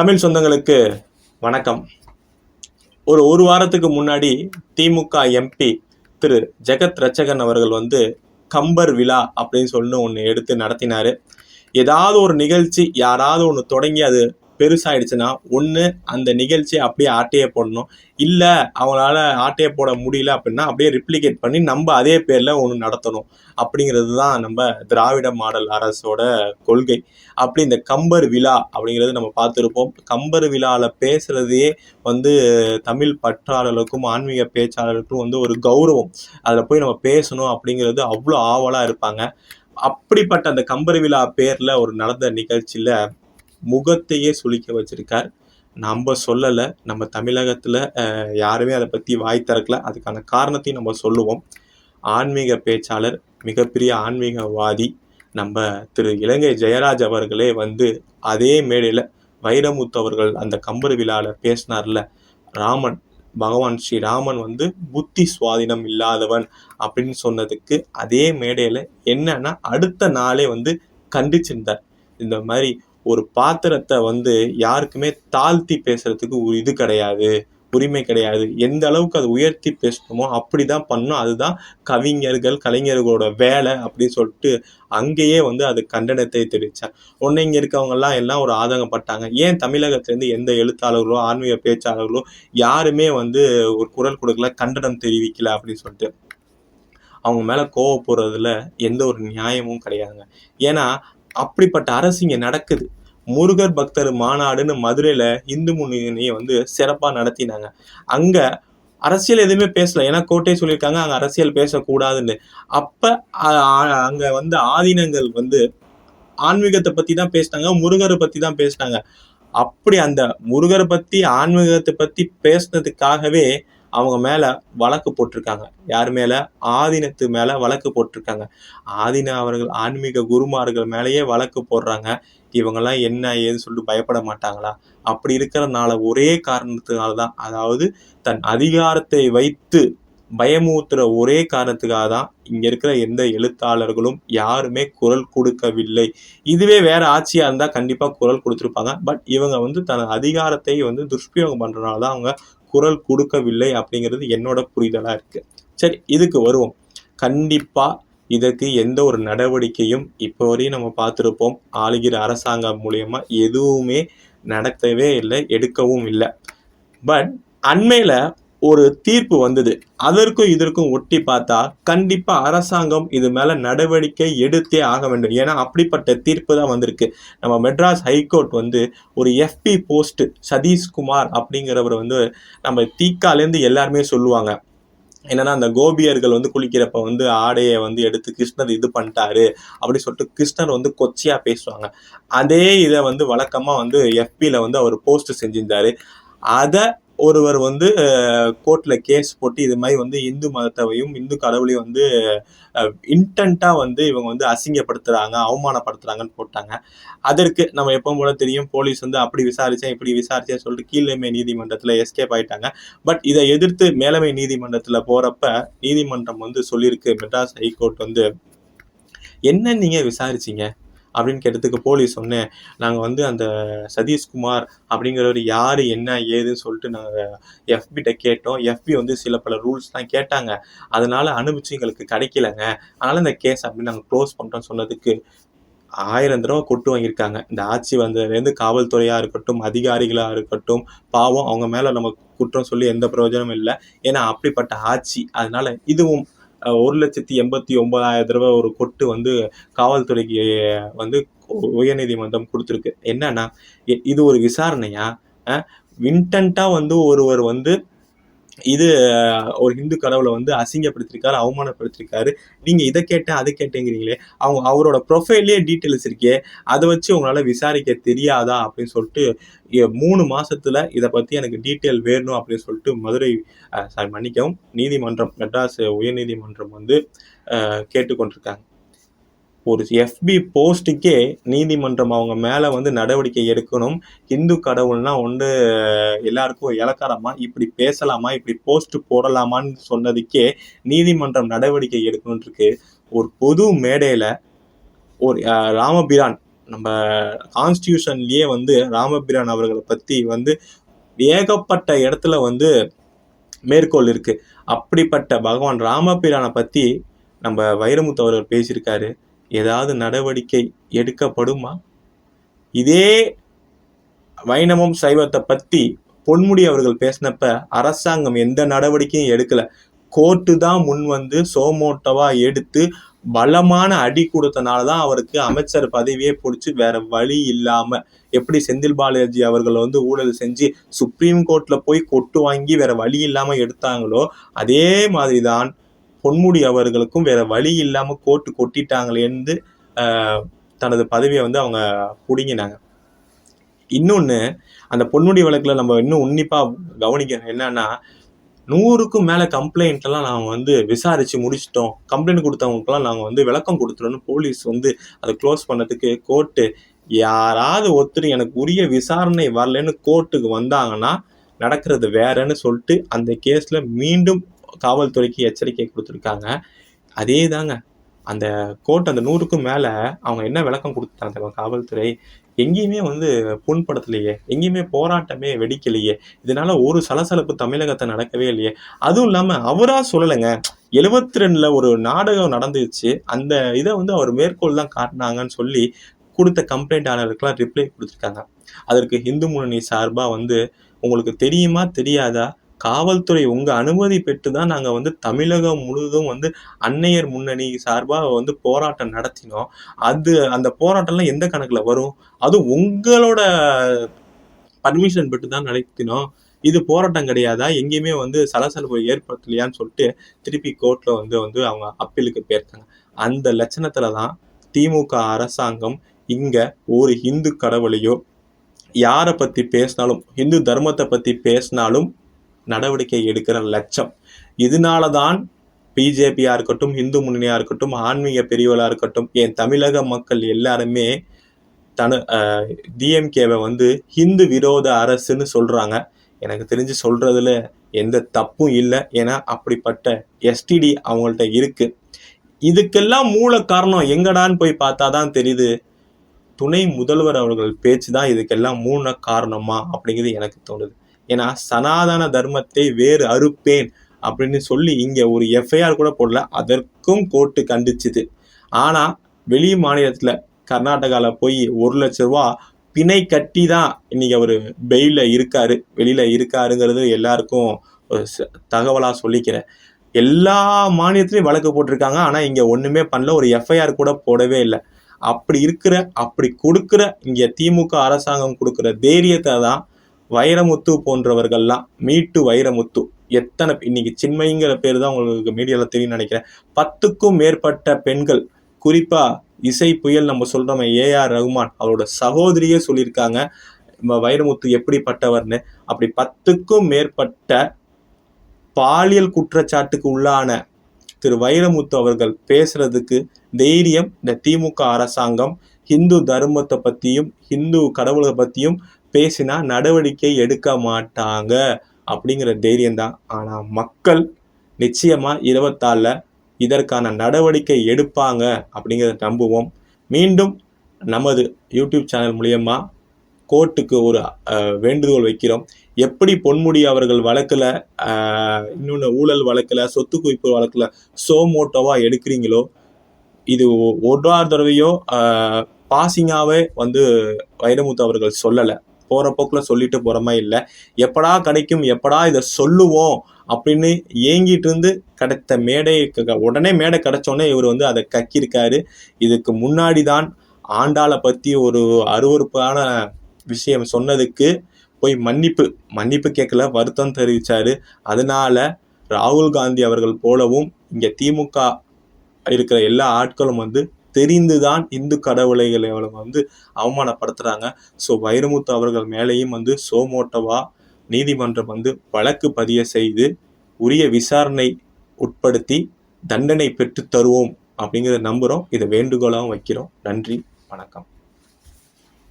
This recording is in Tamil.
தமிழ் சொந்தங்களுக்கு வணக்கம். ஒரு ஒரு வாரத்துக்கு முன்னாடி திமுக எம்பி திரு ஜெகத் ரச்சகன் அவர்கள் வந்து கம்பர் விழா அப்படின்னு சொல்லி ஒன்று எடுத்து நடத்தினார். ஏதாவது ஒரு நிகழ்ச்சி யாராவது ஒன்று தொடங்கி அது பெருசாயிடுச்சுன்னா ஒன்று அந்த நிகழ்ச்சியை அப்படியே ஆட்டையே போடணும். இல்லை அவங்களால ஆட்டையே போட முடியல அப்படின்னா அப்படியே ரிப்ளிகேட் பண்ணி நம்ம அதே பேரில் ஒன்று நடத்தணும். அப்படிங்கிறது தான் நம்ம திராவிட மாடல் அரசோட கொள்கை. அப்படி இந்த கம்பர் விழா அப்படிங்கிறது நம்ம பார்த்துருப்போம். கம்பர் விழாவில் பேசுகிறதையே வந்து தமிழ் பற்றாளர்களுக்கும் ஆன்மீக பேச்சாளர்களுக்கும் வந்து ஒரு கௌரவம். அதில் போய் நம்ம பேசணும் அப்படிங்கிறது அவ்வளோ ஆவலாக இருப்பாங்க. அப்படிப்பட்ட அந்த கம்பர் விழா பேரில் ஒரு நடந்த நிகழ்ச்சியில் முகத்தையே சுளிக்க வச்சிருக்கார். நம்ம சொல்லலை நம்ம தமிழகத்தில் யாருமே அதை பற்றி வாய் திறக்கல. அதுக்கான காரணத்தையும் நம்ம சொல்லுவோம். ஆன்மீக பேச்சாளர் மிகப்பெரிய ஆன்மீகவாதி நம்ம திரு இலங்கை ஜெயராஜ் அவர்களே வந்து அதே மேடையில் வைரமுத்து அவர்கள் அந்த கம்பர் விழாவில் பேசினார்ல ராமன் பகவான் ஸ்ரீ ராமன் வந்து புத்தி சுவாதீனம் இல்லாதவன் அப்படின்னு சொன்னதுக்கு அதே மேடையில் என்னன்னா அடுத்த நாளே வந்து கண்டிச்சிருந்தார். இந்த மாதிரி ஒரு பாத்திரத்தை வந்து யாருக்குமே தாழ்த்தி பேசுறதுக்கு ஒரு இது கிடையாது உரிமை கிடையாது. எந்த அளவுக்கு அது உயர்த்தி பேசணுமோ அப்படிதான் பண்ணணும். அதுதான் கவிஞர்கள் கலைஞர்களோட வேலை அப்படின்னு சொல்லிட்டு அங்கேயே வந்து அது கண்டனத்தை தெரிவிச்சார் உடனே இங்க இருக்கவங்கெல்லாம் எல்லாம் எல்லாம் ஒரு ஆதங்கப்பட்டாங்க. ஏன் தமிழகத்திலேருந்து எந்த எழுத்தாளர்களோ ஆன்மீக பேச்சாளர்களோ யாருமே வந்து ஒரு குரல் கொடுக்கல கண்டனம் தெரிவிக்கல அப்படின்னு சொல்லிட்டு. அவங்க மேல கோவப்படுறதுல எந்த ஒரு நியாயமும் கிடையாதுங்க. ஏன்னா அப்படிப்பட்ட அரசு இங்கே நடக்குது. முருகர் பக்தர் மாநாடுன்னு மதுரையில் இந்து முன்னணியை வந்து சிறப்பாக நடத்தினாங்க. அங்கே அரசியல் எதுவுமே பேசல. ஏன்னா கோட்டை சொல்லியிருக்காங்க அங்கே அரசியல் பேசக்கூடாதுன்னு. அப்போ அங்கே வந்து ஆதீனங்கள் வந்து ஆன்மீகத்தை பற்றி தான் பேசினாங்க முருகரை பற்றி தான் பேசினாங்க. அப்படி அந்த முருகரை பற்றி ஆன்மீகத்தை பற்றி பேசினதுக்காகவே அவங்க மேல வழக்கு போட்டிருக்காங்க. யார் மேலே? ஆதீனத்து மேலே வழக்கு போட்டிருக்காங்க. ஆதீன அவர்கள் ஆன்மீக குருமார்கள் மேலேயே வழக்கு போடுறாங்க. இவங்கெல்லாம் என்ன ஏதுன்னு சொல்லிட்டு பயப்பட மாட்டாங்களா? அப்படி இருக்கிறனால ஒரே காரணத்தினால தான் அதாவது தன் அதிகாரத்தை வைத்து பயமூத்துற ஒரே காரணத்துக்காக தான் இங்க இருக்கிற எந்த எழுத்தாளர்களும் யாருமே குரல் கொடுக்கவில்லை. இதுவே வேற ஆட்சியா இருந்தா கண்டிப்பா குரல் கொடுத்துருப்பாங்க. பட் இவங்க வந்து தன் அதிகாரத்தை வந்து துஷ்பிரயோகம் பண்றதுனால தான் அவங்க குரல் கொடுக்கவில்லை அப்படிங்கிறது என்னோட புரிதலாக இருக்குது சரி இதுக்கு வருவோம். கண்டிப்பாக இதற்கு எந்த ஒரு நடவடிக்கையும் இப்போ வரையும் நம்ம பார்த்துருப்போம். ஆளுகிற அரசாங்கம் மூலயமா எதுவுமே நடத்தவே இல்லை எடுக்கவும் இல்லை. பட் அண்மையில் ஒரு தீர்ப்பு வந்தது. அதற்கும் இதற்கும் ஒட்டி பார்த்தா கண்டிப்பா அரசாங்கம் இது மேல நடவடிக்கை எடுத்தே ஆக வேண்டும். ஏன்னா அப்படிப்பட்ட தீர்ப்பு தான் வந்திருக்கு. நம்ம மெட்ராஸ் ஹைகோர்ட் வந்து ஒரு எஃபி போஸ்ட் சதீஷ்குமார் அப்படிங்கிறவர் வந்து நம்ம தீக்காலேருந்து எல்லாருமே சொல்லுவாங்க. என்னன்னா அந்த கோபியர்கள் வந்து குளிக்கிறப்ப வந்து ஆடையை வந்து எடுத்து கிருஷ்ணர் இது பண்ணிட்டாரு அப்படி சொல்லிட்டு கிருஷ்ணர் வந்து கொச்சையா பேசுவாங்க. அதே இதை வந்து வழக்கமா வந்து எஃபில வந்து அவர் போஸ்ட் செஞ்சிருந்தாரு. அதை ஒருவர் வந்து கோர்ட்ல கேஸ் போட்டு இது மாதிரி வந்து இந்து மதத்தையும் இந்து கடவுளையும் வந்து இன்டென்ட்டா வந்து இவங்க வந்து அசிங்கப்படுத்துறாங்க அவமானப்படுத்துறாங்கன்னு போட்டாங்க. அதற்கு நம்ம எப்பவும் போல தெரியும் போலீஸ் வந்து அப்படி விசாரிச்சேன் இப்படி விசாரிச்சேன் சொல்லிட்டு கீழமை நீதிமன்றத்துல எஸ்கேப் ஆயிட்டாங்க. பட் இதை எதிர்த்து மேலமை நீதிமன்றத்துல போறப்ப நீதிமன்றம் வந்து சொல்லியிருக்கு மெட்ராஸ் ஹைகோர்ட் வந்து என்ன நீங்க விசாரிச்சீங்க? அப்படின்னு கேட்டதுக்கு போலீஸ் சொன்னேன். நாங்கள் வந்து அந்த சதீஷ்குமார் அப்படிங்கிறவர் யார் என்ன ஏதுன்னு சொல்லிட்டு நாங்கள் எஃபிகிட்ட கேட்டோம். எஃபி வந்து சில பல ரூல்ஸ்லாம் கேட்டாங்க. அதனால் அனுபவிச்சு எங்களுக்கு கிடைக்கலங்க. அதனால் இந்த கேஸ் அப்படின்னு நாங்கள் க்ளோஸ் பண்ணிட்டோம் சொன்னதுக்கு ஆயிரம் தடவை கொட்டு வாங்கியிருக்காங்க. இந்த ஆட்சி வந்ததுலேருந்து காவல்துறையாக இருக்கட்டும் அதிகாரிகளாக இருக்கட்டும் பாவம் அவங்க மேலே நம்ம குற்றம் சொல்லி எந்த பிரயோஜனமும் இல்லை. ஏன்னா அப்படிப்பட்ட ஆட்சி. அதனால இதுவும் ஒரு லட்சத்தி எண்பத்தி ஒன்பதாயிரம் தடவை ஒரு கொட்டு வந்து காவல்துறைக்கு வந்து உயர்நீதிமன்றம் கொடுத்துருக்கு. என்னன்னா இது ஒரு விசாரணையா? இன்டென்ட்டாக வந்து ஒருவர் வந்து இது ஒரு ஹிந்து கடவுளை வந்து அசிங்கப்படுத்திருக்காரு அவமானப்படுத்திருக்காரு. நீங்க இதை கேட்டேன் அதை கேட்டேங்கிறீங்களே. அவங்க அவரோட ப்ரொஃபைல்லே டீட்டெயில்ஸ் இருக்கே. அதை வச்சு உங்களால விசாரிக்க தெரியாதா அப்படின்னு சொல்லிட்டு மூணு மாசத்துல இதை பத்தி எனக்கு டீட்டெயில் வேணும் அப்படின்னு சொல்லிட்டு மதுரை சாரி மன்னிக்கவும். நீதிமன்றம் மெட்ராஸ் உயர்நீதிமன்றம் வந்து கேட்டுக்கொண்டிருக்காங்க. ஒரு எஃபி போஸ்ட்டுக்கே நீதிமன்றம் அவங்க மேலே வந்து நடவடிக்கை எடுக்கணும். இந்து கடவுள்னா ஒன்று எல்லாருக்கும் இலக்காரமா இப்படி பேசலாமா இப்படி போஸ்ட் போடலாமான்னு சொன்னதுக்கே நீதிமன்றம் நடவடிக்கை எடுக்கணும் இருக்கு ஒரு பொது மேடையில் ஒரு ராமபிரான் நம்ம கான்ஸ்டியூஷன்லயே வந்து ராமபிரான் அவர்களை பற்றி வந்து ஏகப்பட்ட இடத்துல வந்து மேற்கோள் இருக்குது அப்படிப்பட்ட பகவான் ராமபிரானை பற்றி நம்ம வைரமுத்து அவர்கள் பேசியிருக்காரு. ஏதாவது நடவடிக்கை எடுக்கப்படுமா? இதே வைணவம் சைவத்தை பத்தி பொன்முடி அவர்கள் பேசினப்ப அரசாங்கம் எந்த நடவடிக்கையும் எடுக்கல. கோர்ட்டு தான் முன் வந்து சோமோட்டவா எடுத்து பலமான அடி கொடுத்தனால தான் அவருக்கு அமைச்சர் பதவியே பிடிச்சி வேற வழி இல்லாம எப்படி செந்தில் பாலாஜி அவர்கள் வந்து ஊழல் செஞ்சு சுப்ரீம் கோர்ட்ல போய் கொட்டு வாங்கி வேற வழி இல்லாம எடுத்தாங்களோ அதே மாதிரிதான் பொன்முடி அவர்களுக்கும் வேற வழி இல்லாம கோர்ட்டு கொட்டிட்டாங்களேன்னு தனது பதவியை வந்து அவங்க புடுங்கினாங்க. இன்னொன்று அந்த பொன்முடி வழக்கில் நம்ம இன்னும் உன்னிப்பாக கவனிக்கணும். என்னன்னா நூறுக்கும் மேலே கம்ப்ளைண்ட்லாம் நாங்கள் வந்து விசாரிச்சு முடிச்சிட்டோம். கம்ப்ளைண்ட் கொடுத்தவங்களுக்குலாம் நாங்கள் வந்து விளக்கம் கொடுத்துட்டோம்னு போலீஸ் வந்து அதை க்ளோஸ் பண்ணதுக்கு கோர்ட்டு யாராவது ஒருத்தர் எனக்கு உரிய விசாரணை வரலன்னு கோர்ட்டுக்கு வந்தாங்கன்னா நடக்கிறது வேறன்னு சொல்லிட்டு அந்த கேஸில் மீண்டும் காவல்துறைக்கு எச்சரிக்கை கொடுத்துருக்காங்க. அதே தாங்க அந்த கோர்ட் அந்த நூறுக்கும் மேலே அவங்க என்ன விளக்கம் கொடுத்தாங்க தெரியுமா காவல்துறை? எங்கேயுமே வந்து புண்படுத்தலையே. எங்கேயுமே போராட்டமே வெடிக்கலையே. இதனால ஒரு சலசலப்பு தமிழகத்தை நடக்கவே இல்லையே. அதுவும் இல்லாம அவரா சொல்லலைங்க. எழுபத்தி ரெண்டுல ஒரு நாடகம் நடந்துச்சு. அந்த இதை வந்து அவர் மேற்கோள் தான் காட்டினாங்கன்னு சொல்லி கொடுத்த கம்ப்ளைண்டாளருக்கெல்லாம் ரிப்ளை கொடுத்துருக்காங்க. அதற்கு இந்து முன்னணி சார்பா வந்து உங்களுக்கு தெரியுமா தெரியாதா? காவல்துறை உங்கள் அனுமதி பெற்று தான் நாங்கள் வந்து தமிழகம் முழுவதும் வந்து அன்னையர் முன்னணி சார்பாக வந்து போராட்டம் நடத்தினோம். அது அந்த போராட்டம்லாம் எந்த கணக்கில் வரும்? அது உங்களோட பர்மிஷன் பெற்று தான் நடத்தினோம். இது போராட்டம் கிடையாதா? எங்கேயுமே வந்து சலசலப்பு ஏற்படுத்தலையான்னு சொல்லிட்டு திருப்பி கோர்ட்டில் வந்து வந்து அவங்க அப்பீலுக்கு போயிருக்காங்க. அந்த லட்சணத்தில் தான் திமுக அரசாங்கம் இங்கே ஒரு இந்து கடவுளையோ யாரை பற்றி பேசினாலும் இந்து தர்மத்தை பற்றி பேசினாலும் நடவடிக்கை எடுக்கிற லட்சம். இதனால தான் பிஜேபியா இருக்கட்டும் இந்து முன்னணியா இருக்கட்டும் ஆன்மீக பிரிவுகளா இருக்கட்டும் என் தமிழக மக்கள் எல்லாருமே தனு டிஎம்கேவை வந்து ஹிந்து விரோத அரசுன்னு சொல்றாங்க. எனக்கு தெரிஞ்சு சொல்றதுல எந்த தப்பும் இல்லை. ஏன்னா அப்படிப்பட்ட எஸ்டிடி அவங்கள்ட்ட இருக்கு. இதுக்கெல்லாம் மூல காரணம் எங்கடான்னு போய் பார்த்தா தான் தெரியுது. துணை முதல்வர் அவர்கள் பேச்சு தான் இதுக்கெல்லாம் மூல காரணமா அப்படிங்கிறது எனக்கு தோணுது. ஏன்னா சனாதன தர்மத்தை வேறு அறுப்பேன் அப்படின்னு சொல்லி இங்கே ஒரு எஃப்ஐஆர் கூட போடல அதற்கும் கோர்ட்டு கண்டிச்சுது. ஆனால் வெளி மாநிலத்தில் கர்நாடகாவில் போய் ஒரு லட்ச ரூபா பிணை கட்டி தான் இன்னைக்கு அவர் பெயில இருக்காரு. வெளியில இருக்காருங்கிறது எல்லாருக்கும் ஒரு ச- சொல்லிக்கிறேன். எல்லா மாநிலத்திலையும் வழக்கு போட்டிருக்காங்க. ஆனால் இங்கே ஒன்றுமே பண்ணல. ஒரு எஃப்ஐஆர் கூட போடவே இல்லை. அப்படி இருக்கிற அப்படி கொடுக்குற இங்கே திமுக அரசாங்கம் கொடுக்குற தைரியத்தை தான் வைரமுத்து போன்றவர்கள்லாம் மீட்டு வைரமுத்து. எத்தனை இன்னைக்கு சின்மைங்கிற பேர் தான் உங்களுக்கு மீடியாவில் தெரியும் நினைக்கிறேன். பத்துக்கும் மேற்பட்ட பெண்கள் குறிப்பா இசை புயல் நம்ம சொல்கிறோம் ஏஆர் ரகுமான் அவரோட சகோதரியே சொல்லியிருக்காங்க நம்ம வைரமுத்து எப்படிப்பட்டவர்னு? அப்படி பத்துக்கும் மேற்பட்ட பாலியல் குற்றச்சாட்டுக்கு உள்ளான திரு வைரமுத்து அவர்கள் பேசுறதுக்கு தைரியம் இந்த திமுக அரசாங்கம் ஹிந்து தர்மத்தை பற்றியும் ஹிந்து கடவுளை பற்றியும் பேசினா நடவடிக்கை எடுக்க மாட்டாங்க அப்படிங்கிற தைரியம் தான் மக்கள் நிச்சயமாக இருபத்தாலில் இதற்கான நடவடிக்கை எடுப்பாங்க அப்படிங்கிறத நம்புவோம். மீண்டும் நமது யூடியூப் சேனல் மூலியமா கோர்ட்டுக்கு ஒரு வேண்டுகோள் வைக்கிறோம். எப்படி பொன்முடி அவர்கள் வழக்குல இன்னொன்று ஊழல் வழக்குல சொத்து குவிப்பு ஸோ மோட்டோவாக எடுக்கிறீங்களோ இது ஒ- தடவையோ பாசிங்காகவே வந்து வைரமுத்து அவர்கள் சொல்லலை. போகிற போக்கில் சொல்லிட்டு போகிறமா மாதிரி இல்லை. எப்படா கிடைக்கும் எப்படா இதை சொல்லுவோம் அப்படின்னு ஏங்கிட்டு இருந்து கிடைத்த மேடை உடனே மேடை கிடைச்சோடனே இவர் வந்து அதை கக்கியிருக்காரு. இதுக்கு முன்னாடி தான் ஆண்டாளை பற்றி ஒரு அருவருப்பான விஷயம் சொன்னதுக்கு போய் மன்னிப்பு மன்னிப்பு கேட்கல வருத்தம் தெரிவிச்சாரு. அதனால ராகுல் காந்தி அவர்கள் போலவும் இங்கே திமுக இருக்கிற எல்லா ஆட்களும் வந்து தெரிந்துதான் இந்து கடவுளைகளை வந்து அவமானப்படுத்துறாங்க. ஸோ வைரமுத்து அவர்கள் மேலேயும் வந்து சோமோட்டவா நீதிமன்றம் வந்து வழக்கு பதிய செய்து உரிய விசாரணை உட்படுத்தி தண்டனை பெற்று தருவோம் அப்படிங்கிறத நம்புகிறோம் இதை வேண்டுகோளாகவும் வைக்கிறோம். நன்றி வணக்கம்.